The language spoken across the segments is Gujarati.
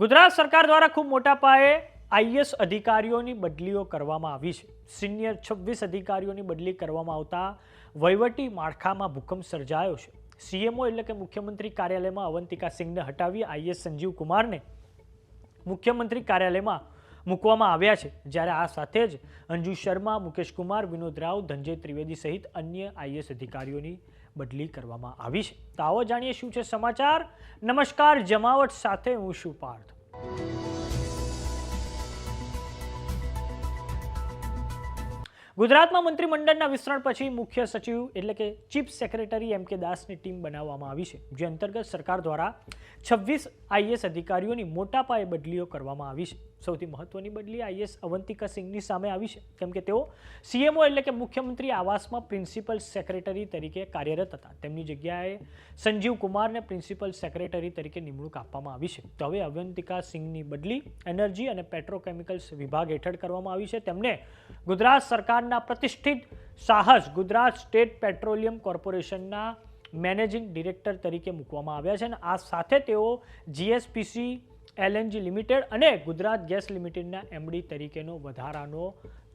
ગુજરાત સરકાર દ્વારા ખૂબ મોટા પાયે આઈએસ અધિકારીઓની બદલીઓ કરવામાં આવી છે. સિનિયર છવ્વીસ અધિકારીઓની બદલી કરવામાં આવતા વહીવટી માળખામાં ભૂકંપ સર્જાયો છે. સીએમઓ એટલે કે મુખ્યમંત્રી કાર્યાલયમાં અવંતિકા સિંહને હટાવી આઈએસ સંજીવ કુમારને મુખ્યમંત્રી કાર્યાલયમાં મૂકવામાં આવ્યા છે. જ્યારે આ સાથે જ અંજુ શર્મા, મુકેશ કુમાર, વિનોદ રાવ, ધનજય ત્રિવેદી સહિત અન્ય આઈએસ અધિકારીઓની બદલી કરવામાં આવી છે. તો આવો જાણીએ શું છે સમાચાર. નમસ્કાર, જમાવટ સાથે હું શું પાર્થ. ગુજરાતમાં મંત્રીમંડળના વિસ્તરણ પછી મુખ્ય સચિવ એટલે કે ચીફ સેક્રેટરી એમ કે દાસની ટીમ બનાવવામાં આવી છે, જે અંતર્ગત સરકાર દ્વારા છવ્વીસ આઈએસ અધિકારીઓની મોટા પાયે બદલીઓ કરવામાં આવી છે. સૌથી મહત્વની બદલી આઈએસ અવંતિકા સિંઘની સામે આવી છે. કેમ કે તેઓ સીએમઓ એટલે કે મુખ્યમંત્રી આવાસમાં પ્રિન્સિપલ સેક્રેટરી તરીકે કાર્યરત હતા. તેમની જગ્યાએ સંજીવ કુમારને પ્રિન્સિપલ સેક્રેટરી તરીકે નિમણૂક આપવામાં આવી છે. તો હવે અવંતિકા સિંઘની બદલી એનર્જી અને પેટ્રોકેમિકલ્સ વિભાગ હેઠળ કરવામાં આવી છે. તેમને ગુજરાત સરકારના પ્રતિષ્ઠિત સાહસ ગુજરાત સ્ટેટ પેટ્રોલિયમ કોર્પોરેશનના મેનેજિંગ ડિરેક્ટર તરીકે મૂકવામાં આવ્યા છે અને આ સાથે તેઓ જીએસપીસી એલએનજી લિમિટેડ અને ગુજરાત ગેસ લિમિટેડના એમડી તરીકેનો વધારાનો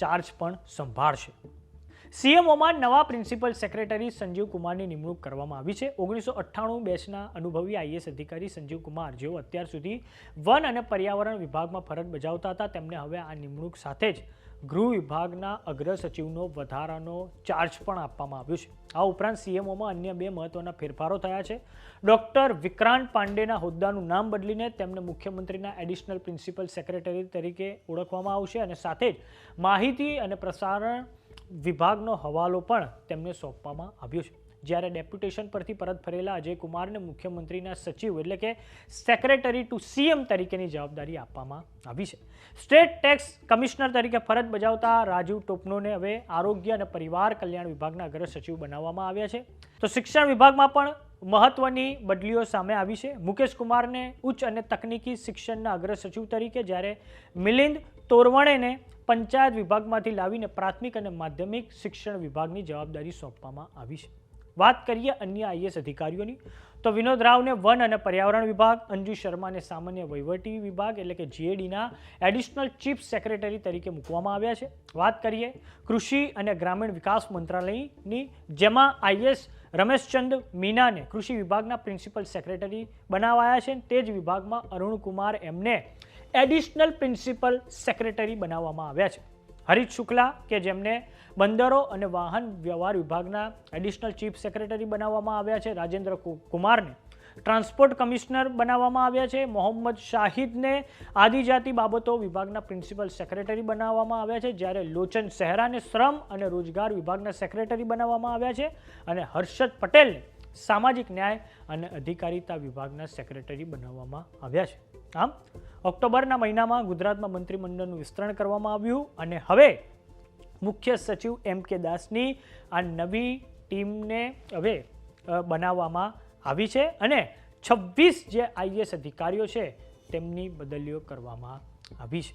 ચાર્જ પણ સંભાળશે. સીએમઓમાં નવા પ્રિન્સિપલ સેક્રેટરી સંજીવ કુમારની નિમણૂક કરવામાં આવી છે. ઓગણીસો અઠ્ઠાણું બેચના અનુભવી આઈએસ અધિકારી સંજીવ કુમાર, જેઓ અત્યાર સુધી વન અને પર્યાવરણ વિભાગમાં ફરજ બજાવતા હતા, તેમને હવે આ નિમણૂક સાથે જ ગૃહ વિભાગના અગ્ર સચિવનો વધારાનો ચાર્જ પણ આપવામાં આવ્યો છે. આ ઉપરાંત સીએમઓમાં અન્ય બે મહત્વના ફેરફારો થયા છે. ડોક્ટર વિક્રાંત પાંડેના હોદ્દાનું નામ બદલીને તેમને મુખ્યમંત્રીના એડિશનલ પ્રિન્સિપલ સેક્રેટરી તરીકે ઓળખવામાં આવશે અને સાથે જ માહિતી અને પ્રસારણ વિભાગનો હવાલો પણ તેમને સોંપવામાં આવ્યો છે. જ્યારે ડેપ્યુટેશન પરથી પરત ફરેલા અજય કુમારને મુખ્યમંત્રીના સચિવ એટલે કે સેક્રેટરી ટુ સીએમ તરીકેની જવાબદારી આપવામાં આવી છે. સ્ટેટ ટેક્સ કમિશનર તરીકે ફરજ બજાવતા રાજીવ ટોપનોને હવે આરોગ્ય અને પરિવાર કલ્યાણ વિભાગના અગ્ર સચિવ બનાવવામાં આવ્યા છે. તો શિક્ષણ વિભાગમાં પણ મહત્વની બદલીઓ સામે આવી છે. મુકેશ કુમારને ઉચ્ચ અને તકનીકી શિક્ષણના અગ્ર સચિવ તરીકે જ્યારે મિલિંદ તોરવણેને પંચાયત વિભાગમાંથી લાવીને પ્રાથમિક અને માધ્યમિક શિક્ષણ વિભાગની જવાબદારી સોંપવામાં આવી છે. વાત કરીએ અન્ય આઈએસ અધિકારીઓની, તો વિનોદ રાવને વન અને પર્યાવરણ વિભાગ, અંજુ શર્માને સામાન્ય વહીવટી વિભાગ એટલે કે જીએડીના એડિશનલ ચીફ સેક્રેટરી તરીકે મૂકવામાં આવ્યા છે. વાત કરીએ કૃષિ અને ગ્રામીણ વિકાસ મંત્રાલયની, જેમાં આઈએસ રમેશચંદ મીનાને કૃષિ વિભાગના પ્રિન્સિપલ સેક્રેટરી બનાવાયા છે. તે જ વિભાગમાં અરુણ કુમાર એમને એડિશનલ પ્રિન્સિપલ સેક્રેટરી બનાવવામાં આવ્યા છે. હરીશ શુક્લા કે જેમને બંદરો અને વાહન વ્યવહાર વિભાગના એડિશનલ ચીફ સેક્રેટરી બનાવવામાં આવ્યા છે. રાજેન્દ્ર કુમારને ટ્રાન્સપોર્ટ કમિશનર બનાવવામાં આવ્યા છે. મોહમ્મદ શાહિદને આદિજાતિ બાબતો વિભાગના પ્રિન્સિપલ સેક્રેટરી બનાવવામાં આવ્યા છે. જ્યારે લોચન સહેરાને શ્રમ અને રોજગાર વિભાગના સેક્રેટરી બનાવવામાં આવ્યા છે. અને હર્ષદ પટેલને સામાજિક ન્યાય અને અધિકારીતા વિભાગના સેક્રેટરી બનાવવામાં આવ્યા છે. આમ, ઓક્ટોબરના મહિનામાં ગુજરાતમાં મંત્રીમંડળનું વિસ્તરણ કરવામાં આવ્યું અને હવે મુખ્ય સચિવ એમ કે દાસની આ નવી ટીમને હવે બનાવવામાં આવી છે અને છવ્વીસ જે આઈએસ અધિકારીઓ છે તેમની બદલીઓ કરવામાં આવી છે.